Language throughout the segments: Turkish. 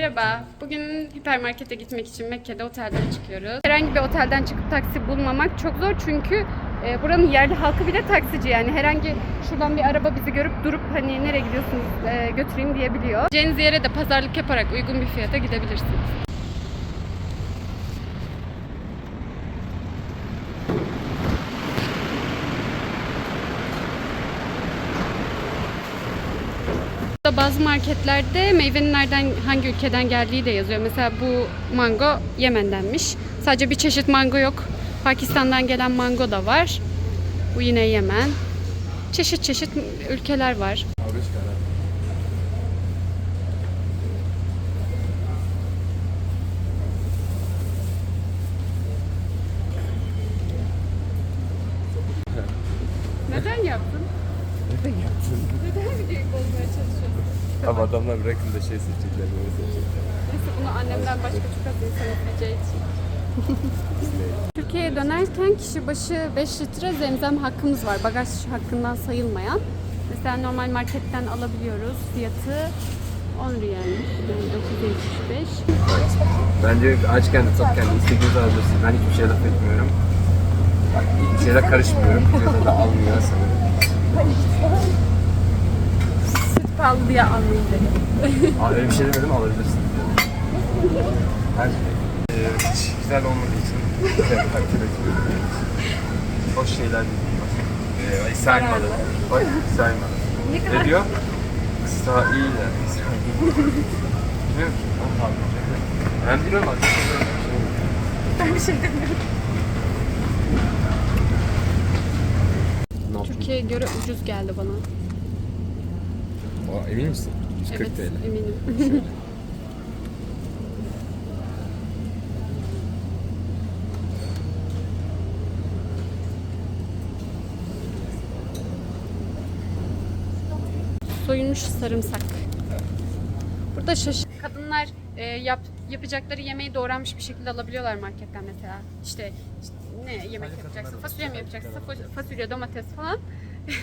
Merhaba. Bugün hipermarkete gitmek için Mekke'de otelden çıkıyoruz. Herhangi bir otelden çıkıp taksi bulmamak çok zor çünkü e, buranın yerli halkı bile taksici yani herhangi şuradan bir araba bizi görüp durup hani nereye gidiyorsunuz e, götüreyim diyebiliyor. Gideceğiniz yere de pazarlık yaparak uygun bir fiyata gidebilirsiniz. Burada Bazı marketlerde meyvenin nereden hangi ülkeden geldiği de yazıyor. Mesela bu mango Yemen'denmiş. Sadece bir çeşit mango yok. Pakistan'dan gelen mango da var. Bu yine Yemen. Çeşit çeşit ülkeler var. Neden yaptın? Neden yaptın? Neden bozmaya çalışıyorsun? Ama adamlar bırakın da şey seçecekler, böyle seçecekler. Neyse bunu annemden başka çok az insan izleyeceği için. Türkiye'ye dönerken kişi başı 5 litre zemzem hakkımız var. Bagaj hakkından sayılmayan. Mesela normal marketten alabiliyoruz. Fiyatı 10 riyal. Yani 975. Bence açken de tokken de istediğinizi alabilirsiniz. Ben hiçbir şeye laf etmiyorum. Bir şeyle karışmıyorum. Fiyata da almıyor sanırım. Süt pahalı diye almayayım dedim. Aa, öyle bir şey demedim alabilirsin. Her şey. Ee, hiç güzel olmadığı için güzel takdir etmiyorum. Hoş şeyler değil. Ee, ay saymadı. Ay saymadı. Ne diyor? Kısa iyi de. kısa iyi. Bilmiyorum ki. Ben bilmiyorum. Ben bir şey demiyorum. Türkiye'ye göre ucuz geldi bana. Aa, emin misin? 140 Evet, TL. eminim. Soyulmuş sarımsak. Burada şaş kadınlar e, yap, yapacakları yemeği doğranmış bir şekilde alabiliyorlar marketten mesela. İşte, işte ne yemek yapacaksın? Fasulye mi yapacaksın? Fa- Fasulye, domates falan.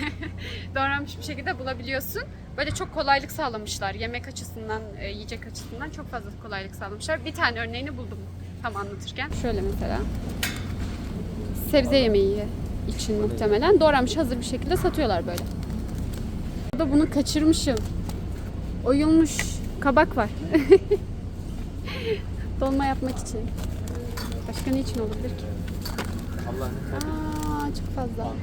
doğranmış bir şekilde bulabiliyorsun. Böyle çok kolaylık sağlamışlar. Yemek açısından, e, yiyecek açısından çok fazla kolaylık sağlamışlar. Bir tane örneğini buldum tam anlatırken. Şöyle mesela. Sebze yemeği için muhtemelen doğranmış hazır bir şekilde satıyorlar böyle. Burada bunu kaçırmışım. Oyulmuş kabak var. Dolma yapmak için. Başka ne için olabilir ki? Allah Aa, çok fazla.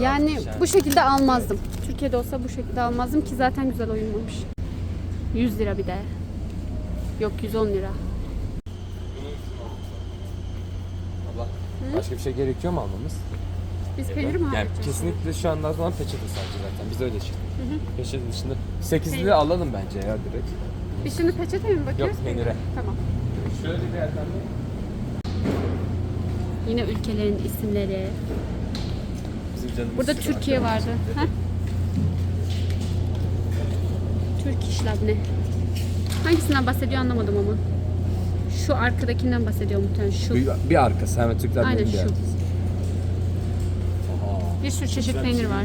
Yani bu şekilde almazdım. Türkiye'de olsa bu şekilde almazdım ki zaten güzel oyulmamış. 100 lira bir de. Yok 110 lira. Allah. Başka bir şey gerekiyor mu almamız? Biz peynir mi Yani kesinlikle şu andan sonra peçete sadece zaten. Biz öyle çıktık. Peçete dışında. Peynir. 8'li alalım bence ya direkt. Biz şimdi peçete mi bakıyoruz? Yok, peynire. Tamam. Şöyle bir yerden de. Yine ülkelerin isimleri. Bizim canımız Burada Türkiye vardı. Heh. Türk işlevne. Hangisinden bahsediyor anlamadım ama. Şu arkadakinden bahsediyor muhtemelen. Şu. Bir, bir arkası hemen Türkler Aynen benim bir şu. arkası. Bir sürü çeşit Güzel peynir şey var.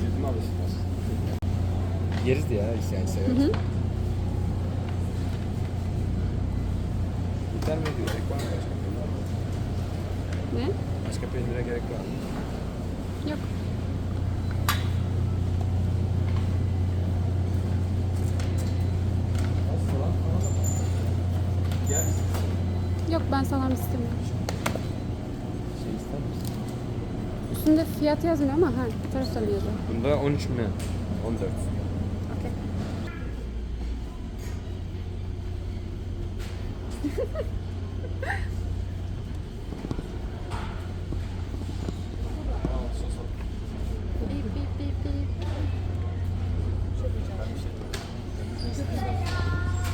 Yeriz ya yani severiz. Hı hı. Yeter mi gerek var mı başka peynire? Ne? Başka peynire gerek var mı? Yok. Yok ben salam istemiyorum. Şey ister misin? Üstünde fiyat yazmıyor ama ha mı yazıyor? Bunda 13 mi? 14.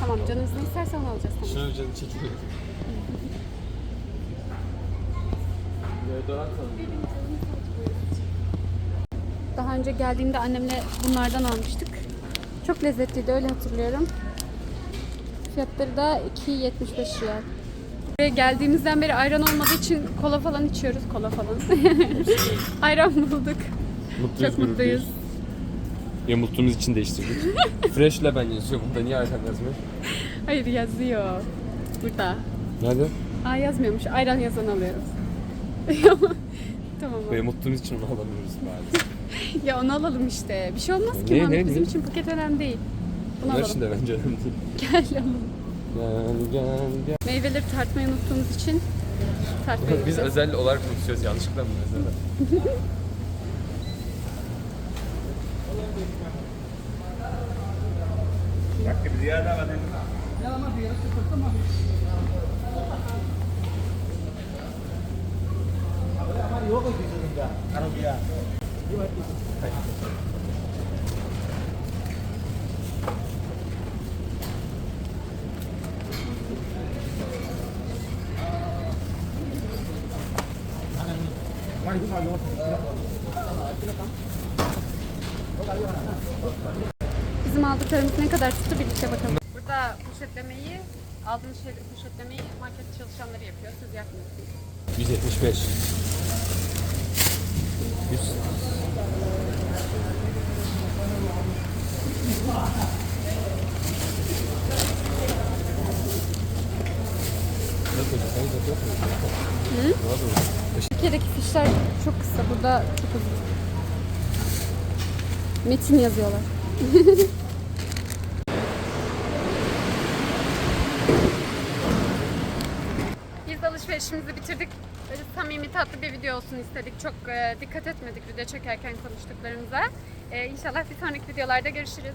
Tamam canınız ne isterse onu alacağız tamam. Şunu canı. Deodorant alayım. Daha önce geldiğimde annemle bunlardan almıştık. Çok lezzetliydi öyle hatırlıyorum. Fiyatları da 2.75 riyal. Buraya geldiğimizden beri ayran olmadığı için kola falan içiyoruz. Kola falan. ayran bulduk. Mutluyuz, Çok mutluyuz. Ya mutluğumuz için değiştirdik. Fresh Leben yazıyor burada niye ayran yazmıyor? Hayır yazıyor. Burada. Nerede? Aa yazmıyormuş. Ayran yazan alıyoruz. tamam. Benim unuttuğumuz için onu alamıyoruz maalesef. Ya onu alalım işte. Bir şey olmaz ki. Muhammed. ne, Bizim ne? için paket önemli değil. Bunu Bunlar alalım. bence önemli değil. Gel alalım. Gel gel gel. Meyveleri tartmayı unuttuğumuz için tartmayı Biz unutacağız. özel olarak konuşuyoruz yanlışlıkla mı özel? Bizim aldıklarımız ne kadar tuttu birlikte bakalım. Burada poşetlemeyi, aldığınız şeyleri poşetlemeyi market çalışanları yapıyor. Siz yapmıyorsunuz. 175. 100. Fişler çok kısa. Burada çok uzun. Metin yazıyorlar. Biz alışverişimizi bitirdik. Böyle samimi tatlı bir video olsun istedik. Çok e, dikkat etmedik video çekerken konuştuklarımıza. E, inşallah bir sonraki videolarda görüşürüz.